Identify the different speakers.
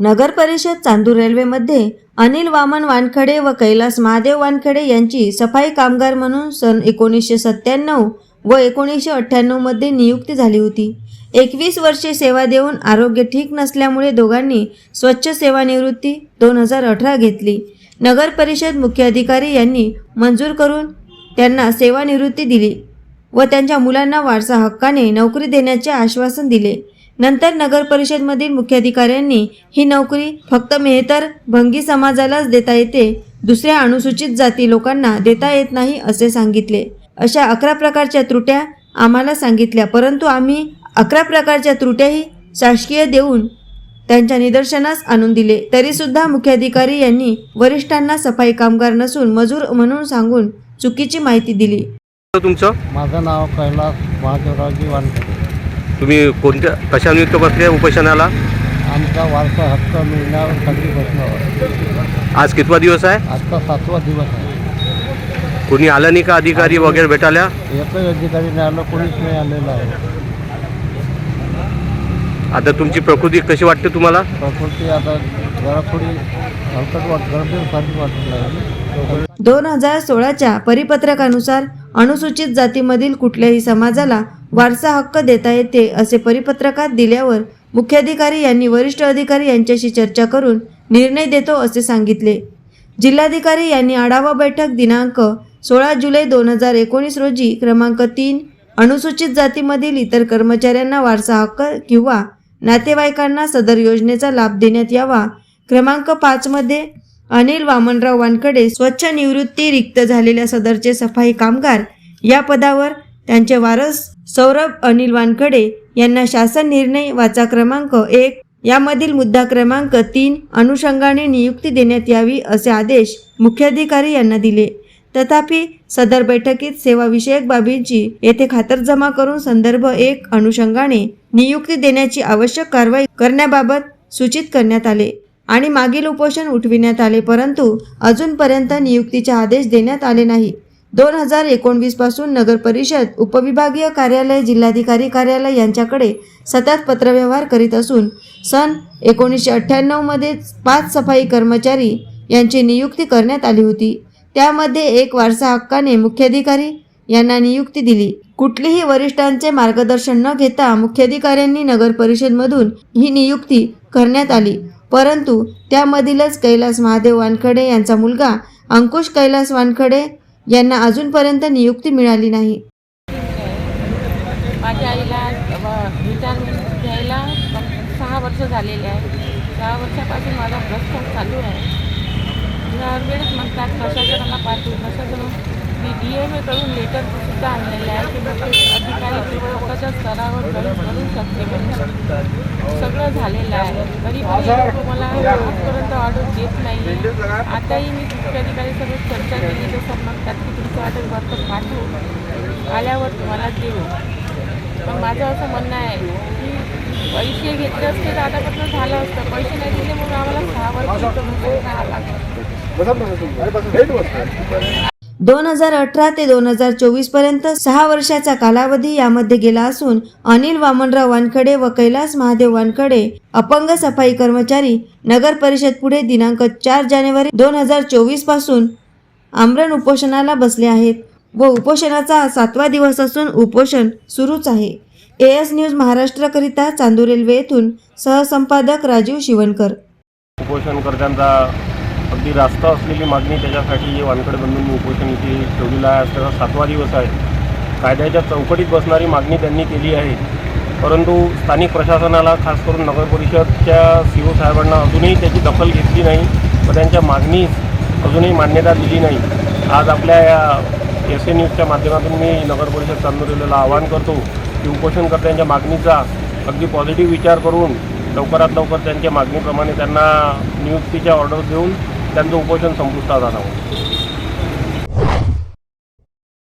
Speaker 1: नगर परिषद चांदूर रेल्वेमध्ये अनिल वामन वानखडे व कैलास महादेव वानखडे यांची सफाई कामगार म्हणून सन एकोणीसशे सत्त्याण्णव व एकोणीसशे अठ्ठ्याण्णवमध्ये नियुक्ती झाली होती. एकवीस वर्षे सेवा देऊन आरोग्य ठीक नसल्यामुळे दोघांनी स्वच्छ सेवानिवृत्ती दोन हजार अठरा घेतली. नगर परिषद मुख्य अधिकारी यांनी मंजूर करून त्यांना सेवानिवृत्ती दिली व त्यांच्या मुलांना वारसा हक्काने नोकरी देण्याचे आश्वासन दिले. नंतर नगर परिषदमधील मुख्याधिकाऱ्यांनी ही नोकरी फक्त मेहतर भंगी समाजालाच देता येते दुसऱ्या अनुसूचित जाती लोकांना देता येत नाही असे सांगितले. अशा अकरा प्रकारच्या त्रुट्या आम्हाला सांगितल्या परंतु आम्ही अकरा प्रकारच्या त्रुट्याही शासकीय देऊन त्यांच्या निदर्शनास आणून दिले. तरीसुद्धा मुख्याधिकारी यांनी वरिष्ठांना सफाई कामगार नसून मजूर म्हणून सांगून चुकीची माहिती दिली.
Speaker 2: तुमचं?
Speaker 3: माझं नाव कैलास महादेवरावजी वानखेडे.
Speaker 2: तुम्ही कोणत्या कशा नियुक्त बसले उपोषणाला?
Speaker 3: आमचा वारसा हक्क मिळण्यासाठी बसलो
Speaker 2: आज कितवा दिवस आहे?
Speaker 3: आजचा सातवा दिवस आहे.
Speaker 2: कोणी आलं नाही का अधिकारी वगैरे भेटायला?
Speaker 3: एकही अधिकारी नाही आलं कोणीच नाही आलेलं आहे.
Speaker 2: आता तुमची प्रकृती कशी वाटते तुम्हाला?
Speaker 3: प्रकृती आता जरा थोडी हलकट वाट गडबडसारखी वाटत
Speaker 1: दोन हजार सोळाच्या परिपत्रकानुसार अनुसूचित जातीमधील कुठल्याही समाजाला वारसा हक्क देता येते असे परिपत्रकात दिल्यावर मुख्याधिकारी यांनी वरिष्ठ अधिकारी यांच्याशी चर्चा करून निर्णय देतो असे सांगितले. जिल्हाधिकारी यांनी आढावा बैठक दिनांक सोळा जुलै दोन हजार एकोणीस रोजी क्रमांक तीन अनुसूचित जातीमधील इतर कर्मचाऱ्यांना वारसा हक्क किंवा नातेवाईकांना सदर योजनेचा लाभ देण्यात यावा. क्रमांक पाचमध्ये अनिल वामनराव वानकडे स्वच्छ निवृत्ती रिक्त झालेल्या सदरचे सफाई कामगार या पदावर त्यांचे वारस सौरभ अनिल वानखडे यांना शासन निर्णय वाचा क्रमांक एक. यामधील मुद्दा क्रमांक तीन अनुषंगाने नियुक्ती देण्यात यावी असे आदेश मुख्याधिकारी यांना दिले. तथापि सदर बैठकीत सेवाविषयक बाबींची येथे खातरजमा करून संदर्भ एक अनुषंगाने नियुक्ती देण्याची आवश्यक कारवाई करण्याबाबत सूचित करण्यात आले आणि मागील उपोषण उठविण्यात आले परंतु अजूनपर्यंत नियुक्तीचे आदेश देण्यात आले नाही. दोन हजार एकोणवीसपासून नगर परिषद उपविभागीय कार्यालय जिल्हाधिकारी कार्यालय यांच्याकडे सतत पत्रव्यवहार करीत असून सन एकोणीसशे अठ्ठ्याण्णवमध्ये पाच सफाई कर्मचारी यांची नियुक्ती करण्यात आली होती. त्यामध्ये एक वारसा हक्काने मुख्याधिकारी यांना नियुक्ती दिली. कुठलीही वरिष्ठांचे मार्गदर्शन न घेता मुख्याधिकाऱ्यांनी नगर परिषदमधून ही नियुक्ती करण्यात आली. परंतु त्यामधीलच कैलास महादेव वानखडे यांचा मुलगा अंकुश कैलास वानखडे यांना अजूनपर्यंत नियुक्ती मिळाली नाही.
Speaker 4: माझ्या आईला रिटायरमेंट घ्यायला सहा वर्ष झालेले आहे सहा वर्षापासून माझा भ्रष्टाचार चालू आहे. वेळेस म्हणतात प्रशासनाला पाठवू प्रशासन मी डी एम एकडून लेटर सुद्धा आणलेले आहे की ते अधिकारी लोकांच्या स्तरावर करू शकते सगळं झालेलं आहे. तरी पण लोकं मला आजपर्यंत ऑर्डर देत नाही आताही मी मुख्याधिकारी सगळं चर्चा केली तर सर म्हणतात की तुमचं ऑर्डर वरतं पाठवू. आल्यावर तुम्हाला देऊ. पण माझं असं म्हणणं आहे की पैसे घेतले असते तर आतापर्यंत झालं असतं. पैसे नाही दिले म्हणून आम्हाला सहा वर्ष राहावं लागलं
Speaker 1: दोन हजार अठरा ते दोन हजार चोवीसपर्यंत सहा वर्षाचा कालावधी यामध्ये गेला असून अनिल वामनराव वानखडे व कैलास महादेव वानखडे अपंग सफाई कर्मचारी नगर परिषद पुढे दिनांक चार जानेवारी दोन हजार चोवीसपासून आमरण उपोषणाला बसले आहेत व उपोषणाचा सातवा दिवस असून उपोषण सुरूच आहे. ए एस न्यूज महाराष्ट्रकरिता चांदू रेल्वे येथून सहसंपादक राजीव शिवणकर.
Speaker 5: उपोषणकर्त्यांचा अगदी रास्त असलेली मागणी त्याच्यासाठी वानखडे बंधूंनी उपोषण इथे ठेवलेलं आहे. आज त्याचा सातवा दिवस आहे. कायद्याच्या चौकटीत बसणारी मागणी त्यांनी केली आहे. परंतु स्थानिक प्रशासनाला खास करून नगर परिषदच्या सी ओ साहेबांना अजूनही त्याची दखल घेतली नाही व त्यांच्या मागणीस अजूनही मान्यता दिली नाही. आज आपल्या या एस ए न्यूजच्या माध्यमातून मी नगर परिषद चांदोरीला आवाहन करतो की उपोषणकर्त्यांच्या मागणीचा अगदी पॉझिटिव्ह विचार करून लवकरात लवकर त्यांच्या मागणीप्रमाणे त्यांना नियुक्तीच्या ऑर्डर देऊन त्यांचं उपोषण संपुष्टात आणावं.